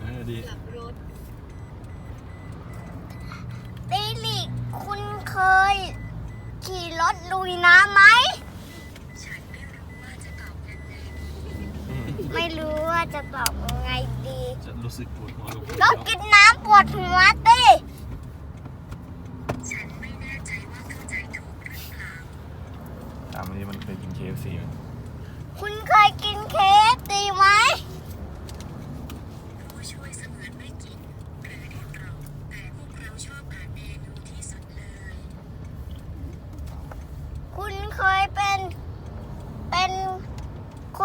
เออดีกลับรถดิลิกคุณเคย ขี่รถลุยน้ำไหม ไม่รู้ว่าจะตอบยังไงดี จะรู้สึกปวดหัวกับก็กินน้ำปวดหัวติตามนี้มันเคยกิน KFC ไหม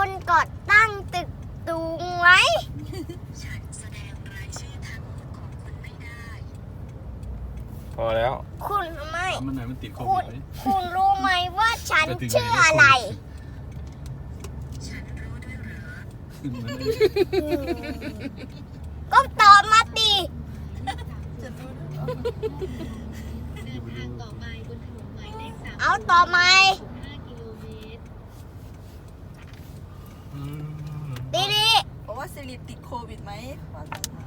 คนก่อตั้งตึกตูงไหมพอแล้ว คุณไม่มันไหนมันติดโคคุวิณ ดไหมคุณรู้ไหมว่าฉันไปถึงชื่อไหนแล้วอะไรมันไม่ก็ตอบมาตีเดินทางต่อไปบนถนนหมายเลขสามเอาต่อไหม ห้ากิโลเมตร อืม ดีดี บอก ว่าสิริติดโควิดไหมว่ากันค่ะ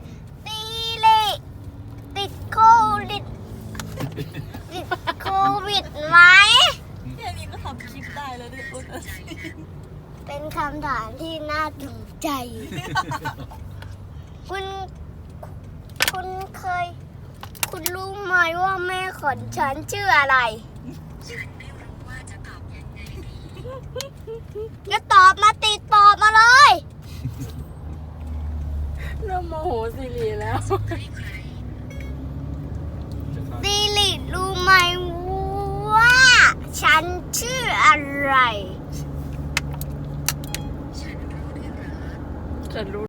ดีดีติดโควิดติดโควิดไหมแค่นี้ก็ทำคลิปได้แล้วด้วยอุ๊ยเป็นคำถามที่น่าสนใจ คุณ คุณเคย คุณรู้ไหมว่าแม่ของฉันชื่ออะไรจะตอบมาติดตอบมาเลย เริ่มโมโห สิริแล้วจะฆ่าดีลิรู้ไหมว่า ฉันชื่ออะไรจะรู้